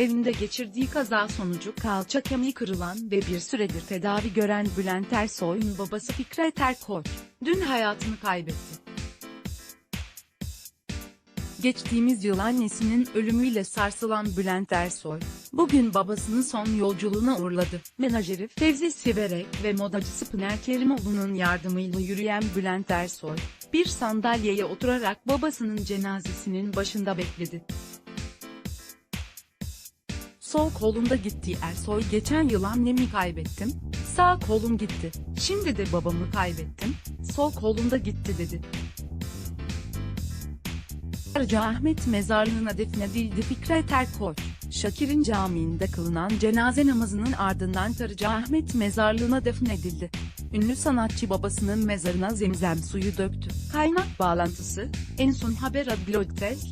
Evinde geçirdiği kaza sonucu kalça kemiği kırılan ve bir süredir tedavi gören Bülent Ersoy'un babası Fikret Erkoç, dün hayatını kaybetti. Geçtiğimiz yıl annesinin ölümüyle sarsılan Bülent Ersoy, bugün babasının son yolculuğuna uğurladı. Menajeri Fevzi Siverek ve modacısı Pınar Kerimoğlu'nun yardımıyla yürüyen Bülent Ersoy, bir sandalyeye oturarak babasının cenazesinin başında bekledi. Sol kolumda gitti Ersoy geçen yıl annemi kaybettim, sağ kolum gitti, şimdi de babamı kaybettim, sol kolumda gitti dedi. Karaca Ahmet mezarlığına defnedildi Fikret Erkoç. Şakir'in camiinde kılınan cenaze namazının ardından Karaca Ahmet mezarlığına defnedildi. Ünlü sanatçı babasının mezarına zemzem suyu döktü. Kaynak bağlantısı, En Son Haber Test,